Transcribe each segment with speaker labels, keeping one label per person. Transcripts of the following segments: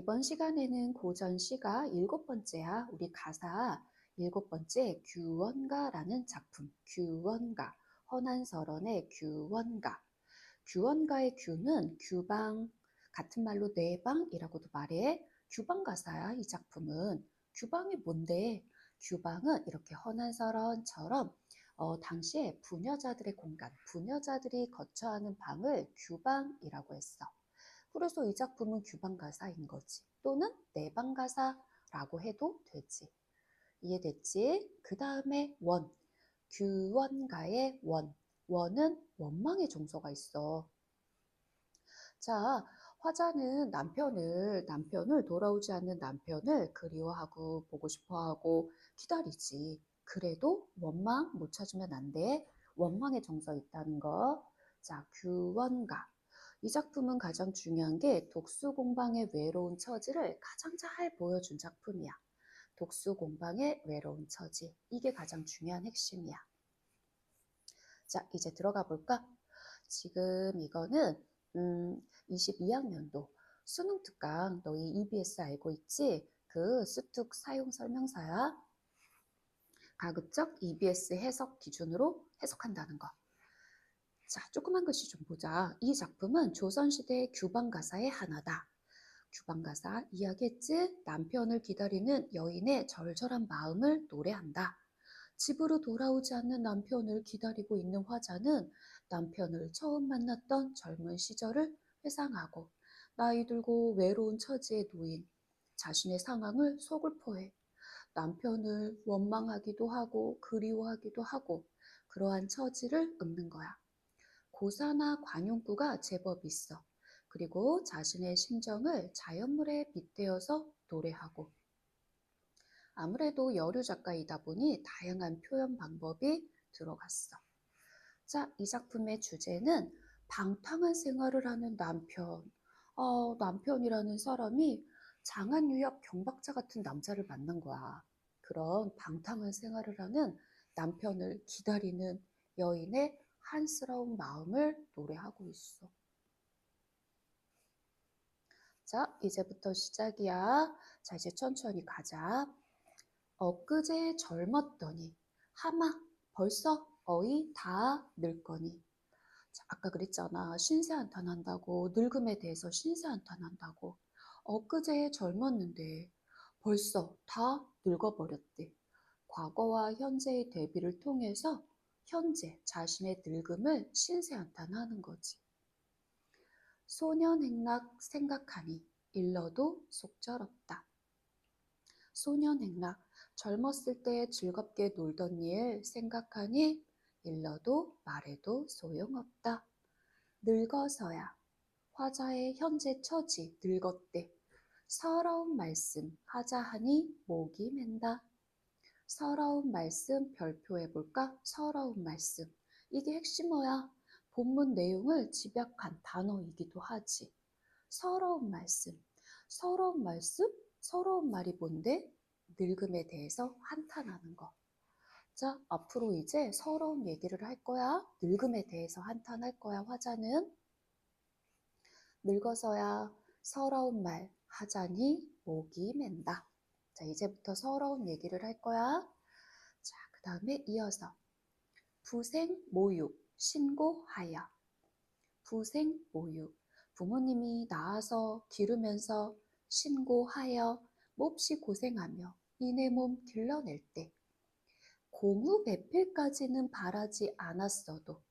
Speaker 1: 이번 시간에는 고전 시가 일곱 번째야. 우리 가사 일곱 번째 규원가라는 작품. 규원가. 허난설원의 규원가. 규원가의 규는 규방, 같은 말로 내방이라고도 말해. 규방 가사야, 이 작품은. 규방이 뭔데? 규방은 이렇게 허난설원처럼 어, 당시에 부녀자들의 공간, 부녀자들이 거처하는 방을 규방이라고 했어. 그래서 이 작품은 규방 가사인 거지. 또는 내방 가사라고 해도 되지. 이해됐지? 그 다음에 원. 규원가의 원. 원은 원망의 정서가 있어. 자, 화자는 남편을, 남편을 돌아오지 않는 남편을 그리워하고 보고 싶어 하고 기다리지. 그래도 원망 못 찾으면 안 돼. 원망의 정서 있다는 거. 자, 규원가. 이 작품은 가장 중요한 게 독수 공방의 외로운 처지를 가장 잘 보여준 작품이야. 독수 공방의 외로운 처지. 이게 가장 중요한 핵심이야. 자, 이제 들어가 볼까? 지금 이거는 음, 22학년도 수능 특강 너희 EBS 알고 있지? 그 수특 사용 설명서야. 가급적 EBS 해석 기준으로 해석한다는 거. 자, 조그만 글씨 좀 보자. 이 작품은 조선시대 규방 가사의 하나다. 규방 가사 이야기했지? 남편을 기다리는 여인의 절절한 마음을 노래한다. 집으로 돌아오지 않는 남편을 기다리고 있는 화자는 남편을 처음 만났던 젊은 시절을 회상하고 나이 들고 외로운 처지에 놓인 자신의 상황을 서글퍼해 남편을 원망하기도 하고 그리워하기도 하고 그러한 처지를 읊는 거야. 고사나 관용구가 제법 있어. 그리고 자신의 심정을 자연물에 빗대어서 노래하고 아무래도 여류 작가이다 보니 다양한 표현 방법이 들어갔어. 자, 이 작품의 주제는 방탕한 생활을 하는 남편. 어, 남편이라는 사람이 장한 유역 경박자 같은 남자를 만난 거야. 그런 방탕한 생활을 하는 남편을 기다리는 여인의 한스러운 마음을 노래하고 있어. 자, 이제부터 시작이야. 자, 이제 천천히 가자. 엊그제 젊었더니 하마 벌써 어이 다 늙거니. 자, 아까 그랬잖아. 신세 한탄한다고 늙음에 대해서 신세 한탄한다고. 엊그제 젊었는데 벌써 다 늙어버렸대. 과거와 현재의 대비를 통해서 현재 자신의 늙음을 신세한탄하는 거지. 소년 행락 생각하니 일러도 속절없다. 소년 행락 젊었을 때 즐겁게 놀던 일 생각하니 일러도 말해도 소용없다. 늙어서야 화자의 현재 처지 늙었대. 서러운 말씀 하자 하니 목이 맨다. 서러운 말씀 별표해 볼까? 서러운 말씀. 이게 핵심어야. 본문 내용을 집약한 단어이기도 하지. 서러운 말씀. 서러운 말씀? 서러운 말이 뭔데? 늙음에 대해서 한탄하는 거. 자, 앞으로 이제 서러운 얘기를 할 거야. 늙음에 대해서 한탄할 거야, 화자는. 늙어서야 서러운 말 하자니 목이 맨다. 자, 이제부터 서러운 얘기를 할 거야. 자, 그 다음에 이어서 부생 모육 신고하여 부생 모육 부모님이 낳아서 기르면서 신고하여 몹시 고생하며 이내 몸 길러낼 때 공후 배필까지는 바라지 않았어도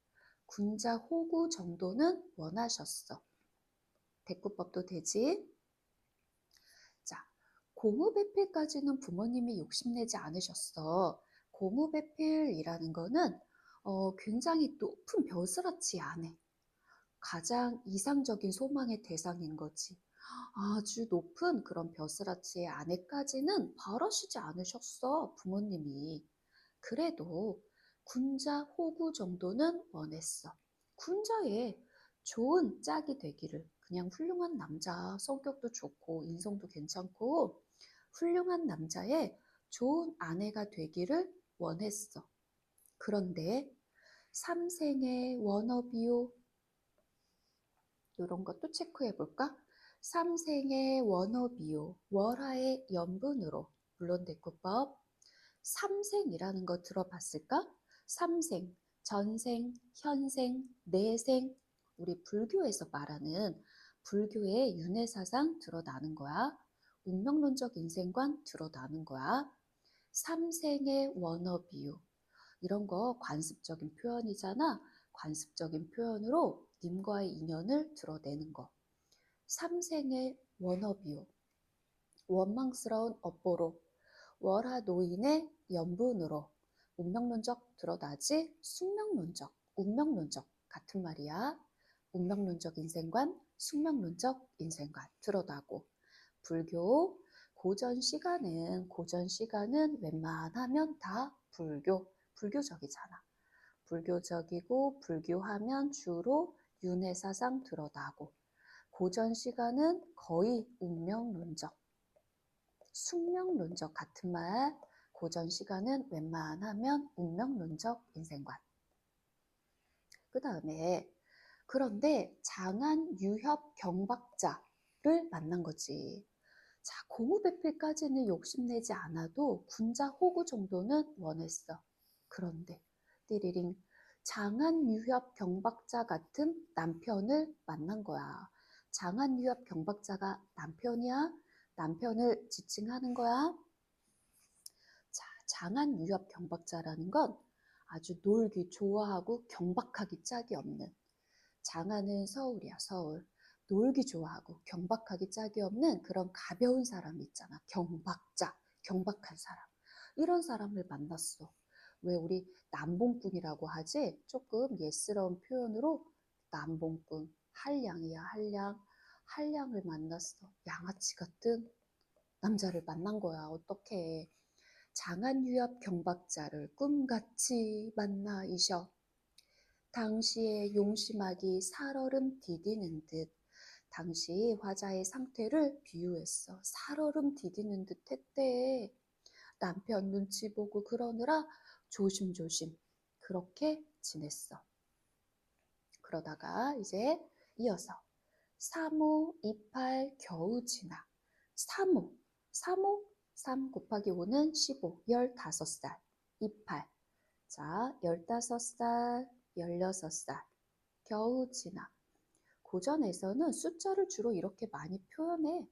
Speaker 1: 군자 호구 정도는 원하셨어. 대꾸법도 되지? 고무배필까지는 부모님이 욕심내지 않으셨어. 고무배필이라는 거는 어, 굉장히 높은 벼슬아치 안에 가장 이상적인 소망의 대상인 거지. 아주 높은 그런 벼슬아치의 안에까지는 바라시지 않으셨어, 부모님이. 그래도 군자 호구 정도는 원했어. 군자의 좋은 짝이 되기를. 그냥 훌륭한 남자, 성격도 좋고, 인성도 괜찮고, 훌륭한 남자의 좋은 아내가 되기를 원했어. 그런데 삼생의 워너비요. 이런 것도 체크해 볼까? 삼생의 원어비요. 월화의 연분으로. 물론 대꾸법. 삼생이라는 거 들어봤을까? 삼생, 전생, 현생, 내생. 우리 불교에서 말하는 불교의 윤회사상 드러나는 거야. 운명론적 인생관 드러나는 거야. 삼생의 원어비유. 이런 거 관습적인 표현이잖아. 관습적인 표현으로 님과의 인연을 드러내는 거. 삼생의 원어비유. 원망스러운 업보로. 월하 노인의 연분으로. 운명론적 드러나지 숙명론적, 운명론적 같은 말이야. 운명론적 인생관, 숙명론적 인생관 드러나고 불교 고전 시간은 고전 시간은 웬만하면 다 불교 불교적이잖아. 불교적이고 불교하면 주로 윤회 사상 드러나고 고전 시간은 거의 운명론적, 숙명론적 같은 말. 고전 시간은 웬만하면 운명론적 인생관. 그 다음에 그런데 장안 유협 경박자 를 만난 거지. 자, 고무배필까지는 욕심내지 않아도 군자 호구 정도는 원했어. 그런데 띠리링 장안 유협 경박자 같은 남편을 만난 거야. 장안 유협 경박자가 남편이야? 남편을 지칭하는 거야? 자, 장안 유협 경박자라는 건 아주 놀기 좋아하고 경박하기 짝이 없는 장안은 서울이야, 서울. 놀기 좋아하고 경박하기 짝이 없는 그런 가벼운 사람 있잖아. 경박자, 경박한 사람. 이런 사람을 만났어. 왜 우리 남봉꾼이라고 하지? 조금 예스러운 표현으로 남봉꾼, 한량이야, 한량. 한량을 만났어. 양아치 같은 남자를 만난 거야. 어떻게? 장안유협 경박자를 꿈같이 만나 이셔. 당시의 용심하기 살얼음 디디는 듯 당시 화자의 상태를 비유했어. 살얼음 디디는 듯 했대. 남편 눈치 보고 그러느라 조심조심 그렇게 지냈어. 그러다가 이제 이어서 3호, 28 겨우 지나 3호, 3호, 3 곱하기 5는 15, 15살 28 자, 15살, 16살 겨우 지나 고전에서는 숫자를 주로 이렇게 많이 표현해.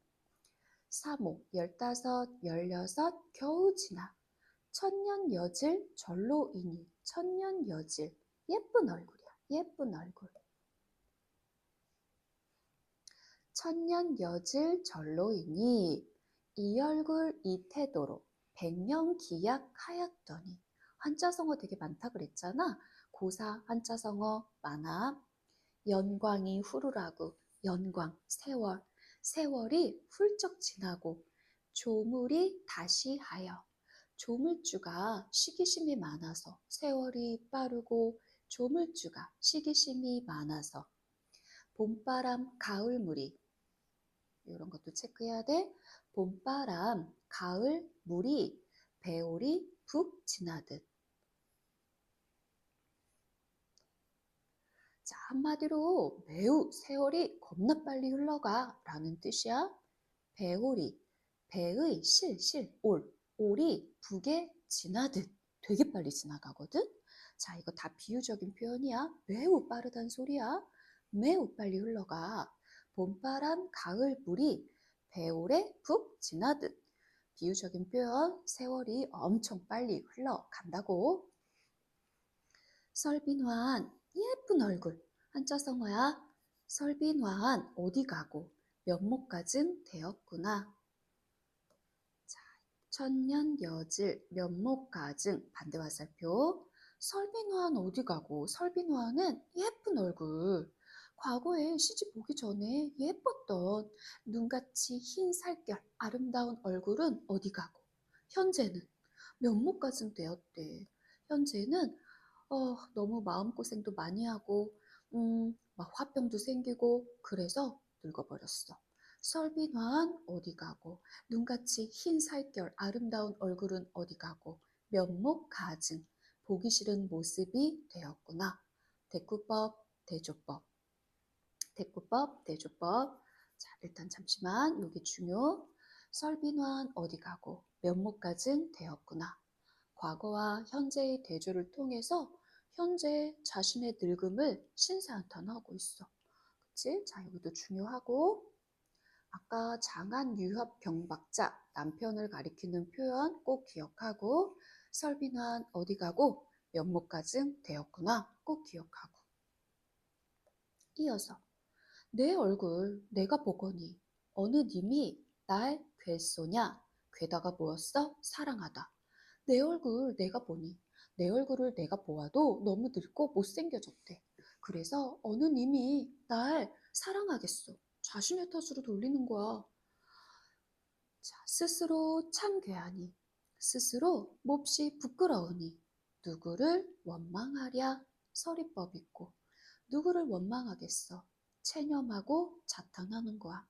Speaker 1: 3호, 15, 16 겨우 지나. 천년 여질 절로이니. 천년 여질. 예쁜 얼굴이야. 예쁜 얼굴. 천년 여질 절로이니. 이 얼굴 이 태도로 백년 기약하였더니. 한자성어 되게 많다 그랬잖아. 고사 한자성어 많아 연광이 후루라고 연광 세월 세월이 훌쩍 지나고 조물이 다시 하여 조물주가 시기심이 많아서 세월이 빠르고 조물주가 시기심이 많아서 봄바람 가을물이 이런 것도 체크해야 돼. 봄바람 가을 물이 배올이 푹 지나듯 자, 한마디로 매우 세월이 겁나 빨리 흘러가 라는 뜻이야. 배올이, 배의 실, 실, 올, 올이 북에 지나듯 되게 빨리 지나가거든. 자, 이거 다 비유적인 표현이야. 매우 빠르단 소리야. 매우 빨리 흘러가. 봄바람, 가을 물이 배올에 푹 지나듯. 비유적인 표현, 세월이 엄청 빨리 흘러간다고. 설빈환, 예쁜 얼굴. 한자성어야. 설빈환, 어디 가고, 면목가증 되었구나. 자, 천년 여질, 면목가증, 반대화살표. 설빈환 어디 가고, 설빈환은 예쁜 얼굴. 과거에 시집 오기 전에 예뻤던 눈같이 흰 살결 아름다운 얼굴은 어디 가고 현재는 면목가증 되었대. 현재는 어, 너무 마음고생도 많이 하고 음, 막 화병도 생기고 그래서 늙어버렸어. 설빈환 어디 가고 눈같이 흰 살결 아름다운 얼굴은 어디 가고 면목 가증 보기 싫은 모습이 되었구나. 대꾸법, 대조법. 대꾸법, 대조법. 자, 일단 잠시만 여기 중요. 설빈환 어디 가고 면목까진 되었구나. 과거와 현재의 대조를 통해서 현재 자신의 늙음을 신사한탄하고 있어. 그치? 자, 여기도 중요하고. 아까 장안 유협 경박자 남편을 가리키는 표현 꼭 기억하고 설빈환 어디 가고 면목까진 되었구나. 꼭 기억하고. 이어서 내 얼굴 내가 보거니 어느 님이 날 괴쏘냐? 괴다가 뭐였어? 사랑하다. 내 얼굴 내가 보니 내 얼굴을 내가 보아도 너무 늙고 못생겨졌대. 그래서 어느 님이 날 사랑하겠어. 자신의 탓으로 돌리는 거야. 자, 스스로 참 괴하니 스스로 몹시 부끄러우니 누구를 원망하랴? 서리법 있고 누구를 원망하겠어? 체념하고 자탕하는 거야.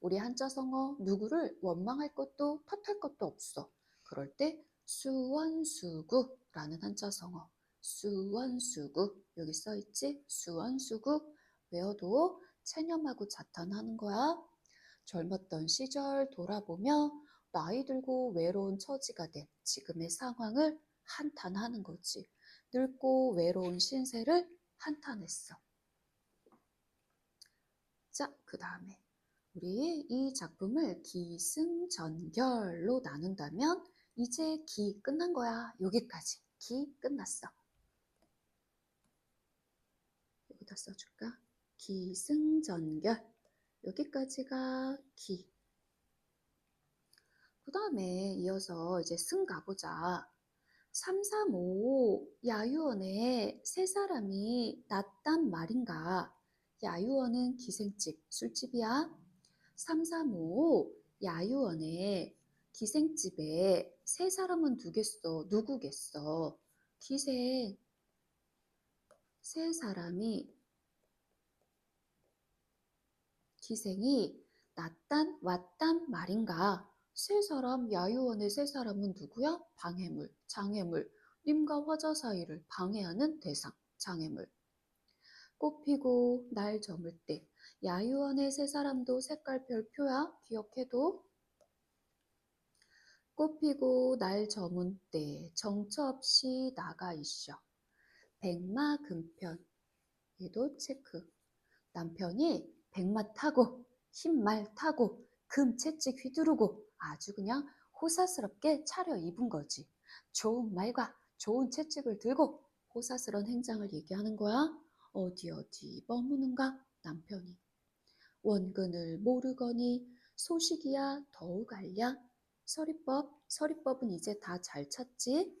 Speaker 1: 우리 한자성어 누구를 원망할 것도 탓할 것도 없어. 그럴 때 수원수구라는 한자성어 수원수구 여기 써있지? 수원수구 외워도 체념하고 자탄하는 거야. 젊었던 시절 돌아보며 나이 들고 외로운 처지가 된 지금의 상황을 한탄하는 거지. 늙고 외로운 신세를 한탄했어. 자, 그 다음에 우리 이 작품을 기승전결로 나눈다면 이제 기 끝난 거야. 여기까지. 기 끝났어. 여기다 써줄까? 기승전결. 여기까지가 기. 그 다음에 이어서 이제 승 가보자. 335 야유원에 세 사람이 났단 말인가? 야유원은 기생집, 술집이야. 335 야유원에 기생집에 세 사람은 누겠어? 누구겠어? 기생 세 사람이 기생이 났단 왔단 말인가? 세 사람 야유원의 세 사람은 누구야? 방해물, 장애물, 님과 화자 사이를 방해하는 대상, 장애물. 꽃 피고 날 저물 때 야유원의 세 사람도 색깔 별 표야. 기억해도. 꽃 피고 날 저문 때 정처 없이 나가 있어. 백마 금편. 얘도 체크. 남편이 백마 타고 흰말 타고 금 채찍 휘두르고 아주 그냥 호사스럽게 차려 입은 거지. 좋은 말과 좋은 채찍을 들고 호사스러운 행장을 얘기하는 거야. 어디 어디 머무는가 남편이. 원근을 모르거니 소식이야 더욱 알랴. 서리법, 서리법은 이제 다 잘 찾지?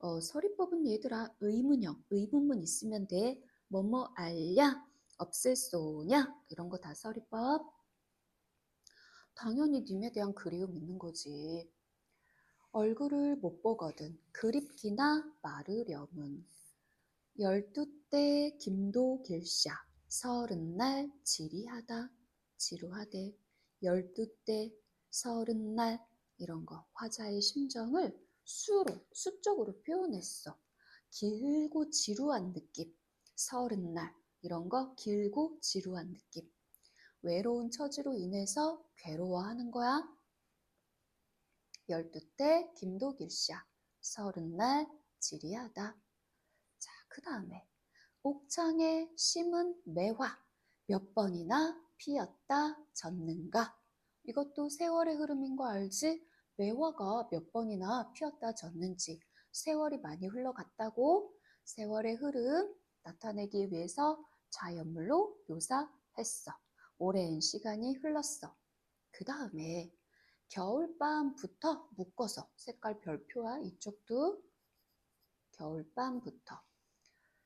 Speaker 1: 어, 서리법은 얘들아 의문형, 의문문 있으면 돼. 뭐뭐 알랴, 없을 쏘냐 이런 거 다 서리법. 당연히 님에 대한 그리움 있는 거지. 얼굴을 못 보거든 그립기나 마르렴은 열두 때 김도 길샤 서른 날 지리하다 지루하대 열두 때 서른 날 이런 거 화자의 심정을 수로 수적으로 표현했어. 길고 지루한 느낌 서른 날 이런 거 길고 지루한 느낌 외로운 처지로 인해서 괴로워하는 거야. 열두 때 김도길샤, 서른 날 지리하다. 자, 그 다음에 옥창에 심은 매화 몇 번이나 피었다 졌는가? 이것도 세월의 흐름인 거 알지? 매화가 몇 번이나 피었다 졌는지 세월이 많이 흘러갔다고 세월의 흐름 나타내기 위해서 자연물로 묘사했어. 오랜 시간이 흘렀어. 그 다음에 겨울밤부터 묶어서 색깔 별표와 이쪽도 겨울밤부터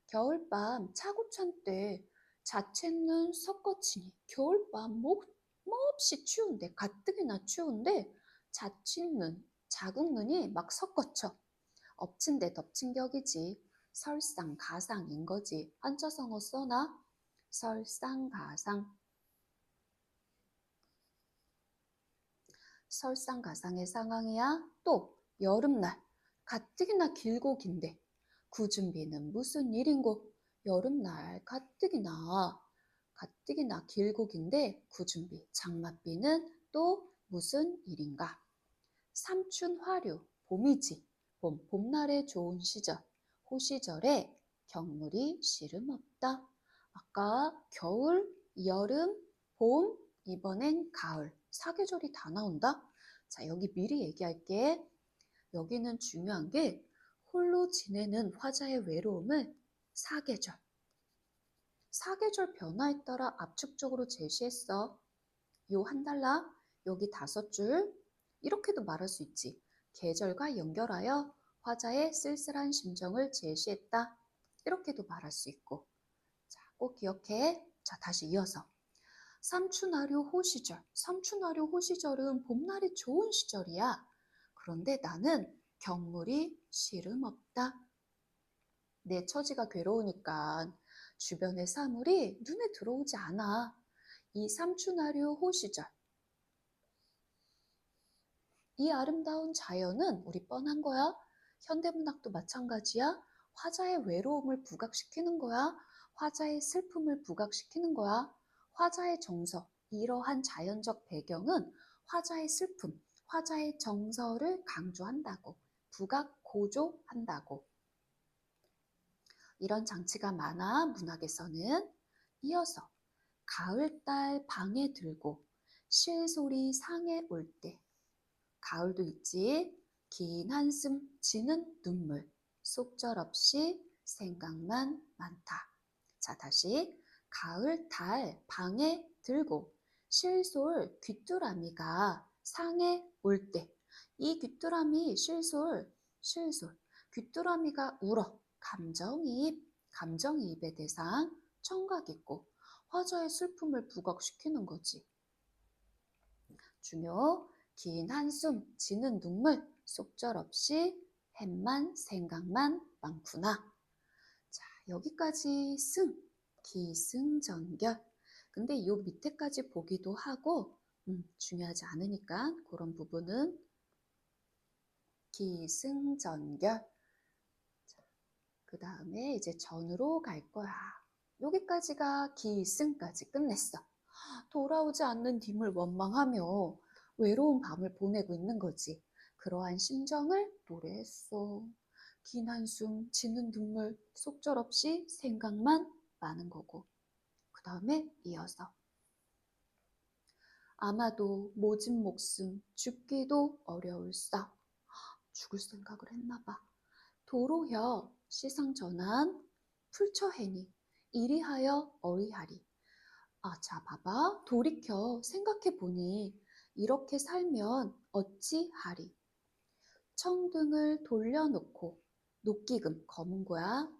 Speaker 1: 겨울밤 차고찬 때 자체는 섞어치니 겨울밤 뭐, 몹시 추운데 가뜩이나 추운데 자취는 자국 눈이 막 섞어쳐. 엎친 데 덮친 격이지. 설상 가상인 거지. 한자성어 써나 설상 가상. 설상가상의 상황이야. 또 여름날. 가뜩이나 길고 긴데. 구준비는 무슨 일인고? 여름날 가뜩이나 가뜩이나 길국인데 구준비, 장맛비는 또 무슨 일인가? 삼춘 화류, 봄이지. 봄, 봄날의 좋은 시절. 호시절에 경물이 시름 없다. 아까 겨울, 여름, 봄, 이번엔 가을. 사계절이 다 나온다. 자, 여기 미리 얘기할게. 여기는 중요한 게 홀로 지내는 화자의 외로움을 사계절. 사계절 변화에 따라 압축적으로 제시했어. 요 한 달러, 여기 다섯 줄. 이렇게도 말할 수 있지. 계절과 연결하여 화자의 쓸쓸한 심정을 제시했다. 이렇게도 말할 수 있고. 자, 꼭 기억해. 자, 다시 이어서. 삼춘하류 호시절. 삼춘하류 호시절은 봄날이 좋은 시절이야. 그런데 나는 경물이 시름 없다. 내 처지가 괴로우니까 주변의 사물이 눈에 들어오지 않아. 이 삼춘하류 호시절. 이 아름다운 자연은 우리 뻔한 거야. 현대문학도 마찬가지야. 화자의 외로움을 부각시키는 거야. 화자의 슬픔을 부각시키는 거야. 화자의 정서, 이러한 자연적 배경은 화자의 슬픔, 화자의 정서를 강조한다고, 부각 고조한다고. 이런 장치가 많아 문학에서는 이어서 가을달 방에 들고 실소리 상에 올 때 가을도 있지 긴 한숨 지는 눈물 속절없이 생각만 많다. 자 다시 가을 달 방에 들고 실솔 귀뚜라미가 상에 올 때 이 귀뚜라미 실솔 실솔 귀뚜라미가 울어 감정이입 감정이입의 대상 청각 있고 화자의 슬픔을 부각시키는 거지. 중요 긴 한숨 지는 눈물 속절없이 햄만 생각만 많구나. 자 여기까지 승 기승전결. 근데 이 밑에까지 보기도 하고 음, 중요하지 않으니까 그런 부분은 기승전결. 그 다음에 이제 전으로 갈 거야. 여기까지가 기승까지 끝냈어. 돌아오지 않는 딤을 원망하며 외로운 밤을 보내고 있는 거지. 그러한 심정을 노래했어. 긴 한숨, 지는 눈물, 속절없이 생각만 많은 거고. 그 다음에 이어서 아마도 모진 목숨 죽기도 어려울싸. 죽을 생각을 했나 봐. 도로혀 시상 전환 풀처해니 이리하여 어리하리. 아, 자 봐봐. 돌이켜 생각해 보니 이렇게 살면 어찌하리. 청등을 돌려놓고 녹기금 검은 거야.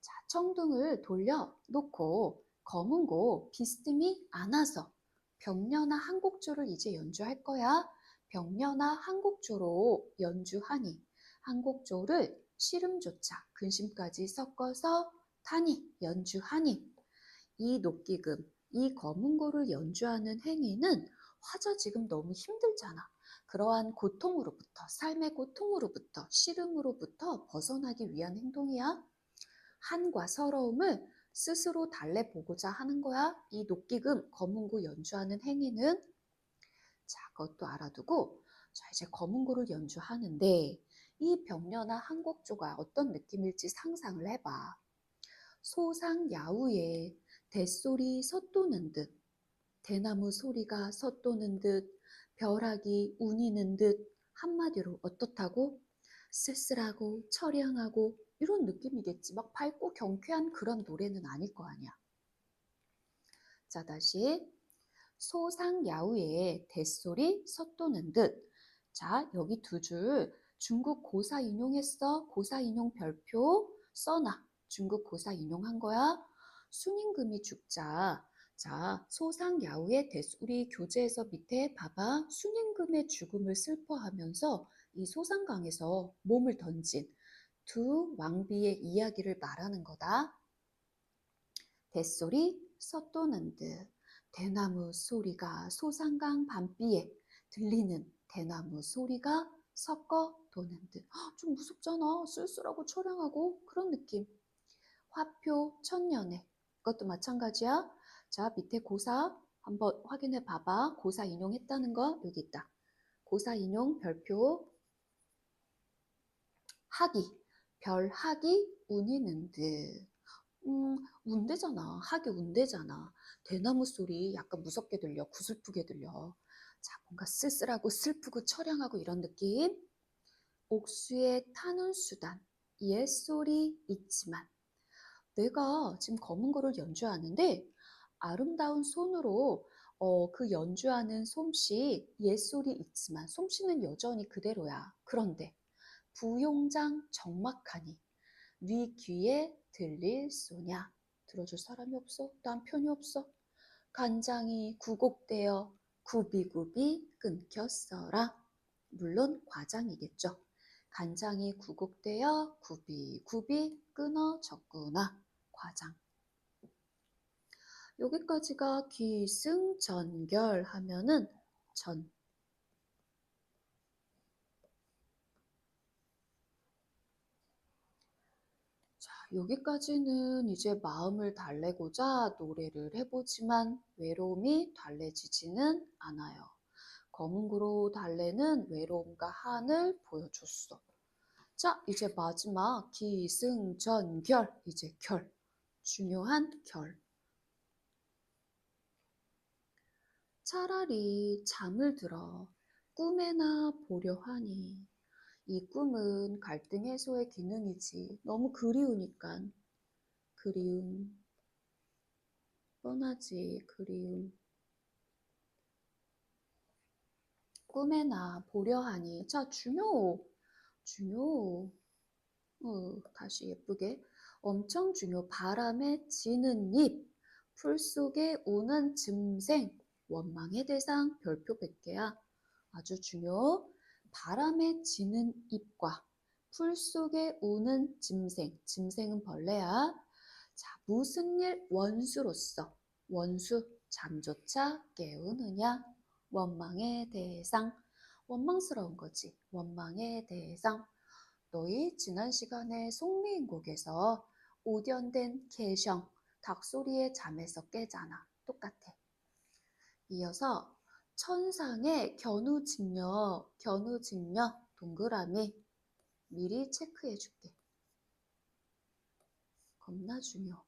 Speaker 1: 자, 청등을 돌려놓고 검은 고 비스듬히 안아서 병녀나 한곡조를 이제 연주할 거야. 병녀나 한곡조로 연주하니 한곡조를 시름조차 근심까지 섞어서 타니 연주하니 이 녹기금 이 검은고를 연주하는 행위는 화자 지금 너무 힘들잖아. 그러한 고통으로부터 삶의 고통으로부터 시름으로부터 벗어나기 위한 행동이야. 한과 서러움을 스스로 달래보고자 하는 거야. 이 녹기금 검은고 연주하는 행위는 자 그것도 알아두고 자 이제 검은고를 연주하는데 이 병녀나 한곡조가 어떤 느낌일지 상상을 해봐. 소상 야우에 대소리 섰도는 듯, 대나무 소리가 섰도는 듯, 벼락이 우니는 듯, 한마디로 어떻다고? 쓸쓸하고 처량하고 이런 느낌이겠지. 막 밝고 경쾌한 그런 노래는 아닐 거 아니야. 자, 다시. 소상 야우에 대소리 섰도는 듯. 자, 여기 두 줄 중국 고사 인용했어. 고사 인용 별표 써놔. 중국 고사 인용한 거야. 순임금이 죽자. 자, 소상야우의 대소리 교재에서 밑에 봐봐. 순임금의 죽음을 슬퍼하면서 이 소상강에서 몸을 던진 두 왕비의 이야기를 말하는 거다. 섰도는 듯 대나무 소리가 소상강 밤비에 들리는 대나무 소리가 섞어 도는 듯. 좀 무섭잖아. 쓸쓸하고 초량하고 그런 느낌. 화표 천년에. 이것도 마찬가지야. 자, 밑에 고사 한번 확인해 봐봐. 고사 인용했다는 거 여기 있다. 고사 인용 별표 하기. 별 하기 운이는 듯. 음, 운대잖아. 하기 운대잖아. 대나무 소리 약간 무섭게 들려. 구슬프게 들려. 자, 뭔가 쓸쓸하고 슬프고 처량하고 이런 느낌. 옥수에 타는 수단. 옛소리 있지만. 내가 지금 검은 거를 연주하는데 아름다운 손으로 어, 그 연주하는 솜씨 옛소리 있지만 솜씨는 여전히 그대로야. 그런데 부용장 적막하니 네 귀에 들릴 소냐 들어줄 사람이 없어 난 편이 없어 간장이 구곡되어 굽이굽이 끊겼어라. 물론 과장이겠죠. 간장이 구곡되어 굽이굽이 끊어졌구나. 과장. 여기까지가 기승전결 하면은 전 자, 여기까지는 이제 마음을 달래고자 노래를 해보지만 외로움이 달래지지는 않아요. 검은 구로 달래는 외로움과 한을 보여줬어. 자, 이제 마지막 기승전결. 이제 결. 중요한 결. 차라리 잠을 들어 꿈에나 보려 하니 이 꿈은 갈등 해소의 기능이지. 너무 그리우니까. 그리움. 뻔하지, 그리움. 꿈에나 보려 하니. 자, 중요. 중요. 어, 다시 예쁘게. 엄청 중요. 바람에 지는 잎. 풀 속에 우는 짐생. 원망의 대상 별표 100개야. 아주 중요. 바람에 지는 잎과 풀 속에 우는 짐생, 짐생은 벌레야. 자, 무슨 일 원수로서 원수 잠조차 깨우느냐? 원망의 대상, 원망스러운 거지. 원망의 대상. 너희 지난 시간에 송미인곡에서 오련된 개성, 닭소리에 잠에서 깨잖아. 똑같아. 이어서 천상의 견우직녀, 견우직녀 동그라미 미리 체크해 줄게. 겁나 중요.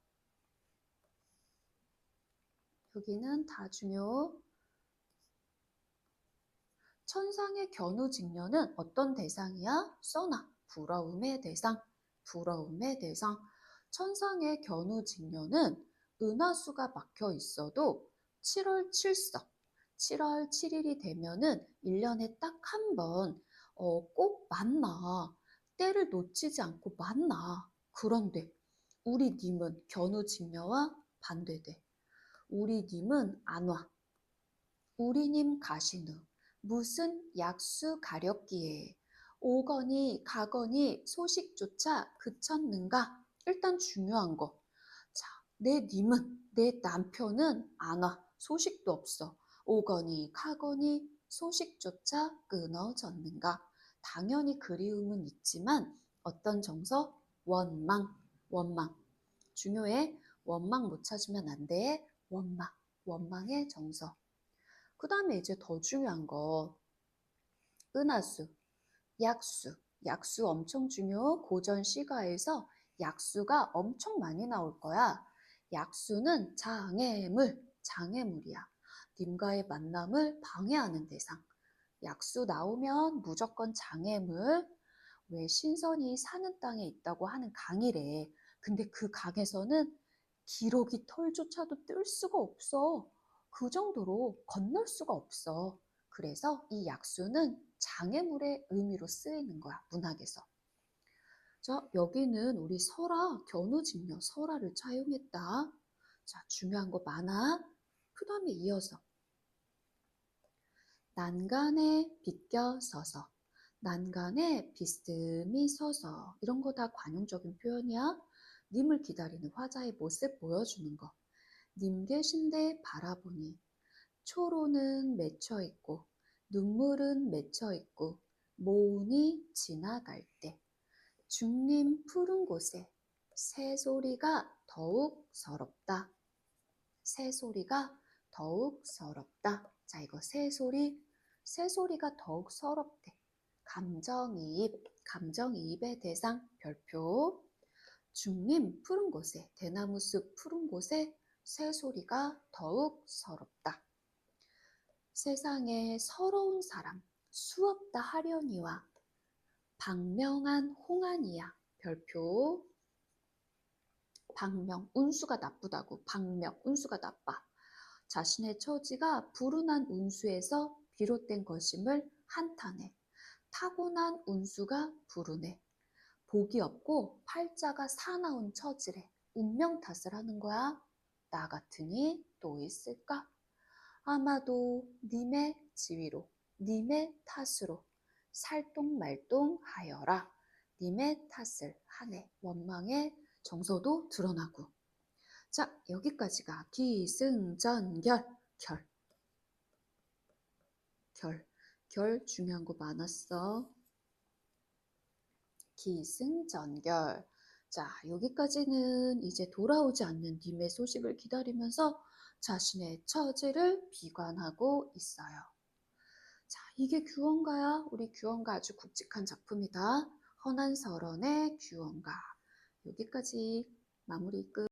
Speaker 1: 여기는 다 중요. 천상의 견우직녀는 어떤 대상이야? 써놔. 부러움의 대상, 부러움의 대상. 천상의 견우직녀는 은하수가 막혀 있어도 7월 7석, 7월 7일이 되면은 1년에 딱 한 번, 어, 꼭 만나. 때를 놓치지 않고 만나. 그런데 우리 님은 견우직녀와 반대돼. 우리 님은 안 와. 우리 님 가신 후 무슨 약수 가렸기에 오거니 가거니 소식조차 그쳤는가? 일단 중요한 거. 자, 내 님은, 내 남편은 안 와. 소식도 없어. 오거니 가거니 소식조차 끊어졌는가? 당연히 그리움은 있지만 어떤 정서? 원망, 원망. 중요해. 원망 못 찾으면 안 돼. 원망, 원망의 정서. 그 다음에 이제 더 중요한 거. 은하수, 약수. 약수 엄청 중요. 고전 시가에서 약수가 엄청 많이 나올 거야. 약수는 장애물, 장애물이야. 님과의 만남을 방해하는 대상. 약수 나오면 무조건 장애물. 왜 신선이 사는 땅에 있다고 하는 강이래. 근데 그 강에서는 기러기 털조차도 뜰 수가 없어. 그 정도로 건널 수가 없어. 그래서 이 약수는 장애물의 의미로 쓰이는 거야, 문학에서. 자, 여기는 우리 설아, 견우직녀 설아를 차용했다. 자, 중요한 거 많아. 그 다음에 이어서 난간에 비껴 서서 난간에 비스듬히 서서 이런 거 다 관용적인 표현이야. 님을 기다리는 화자의 모습 보여주는 거. 님 계신데 바라보니 초로는 맺혀 있고 눈물은 맺혀 있고 모운이 지나갈 때 중림 푸른 곳에 새소리가 더욱 서럽다. 새소리가 더욱 서럽다. 자, 이거 새소리, 새소리가 더욱 서럽대. 감정이입, 감정이입의 대상 별표. 중림 푸른 곳에, 대나무 숲 푸른 곳에 새소리가 더욱 서럽다. 세상에 서러운 사람, 수없다 하려니와 박명한 홍안이야. 별표. 박명, 운수가 나쁘다고. 박명, 운수가 나빠. 자신의 처지가 불운한 운수에서 비롯된 것임을 한탄해. 타고난 운수가 불운해. 복이 없고 팔자가 사나운 처지래. 운명 탓을 하는 거야. 나 같으니 또 있을까? 아마도 님의 지위로, 님의 탓으로 살똥말똥 하여라. 님의 탓을 하네. 원망의 정서도 드러나고. 자, 여기까지가 기승전결. 결. 결. 결 중요한 거 많았어. 기승전결. 자, 여기까지는 이제 돌아오지 않는 님의 소식을 기다리면서 자신의 처지를 비관하고 있어요. 자, 이게 규원가야. 우리 규원가 아주 굵직한 작품이다. 허난설원의 규원가. 여기까지 마무리 끝.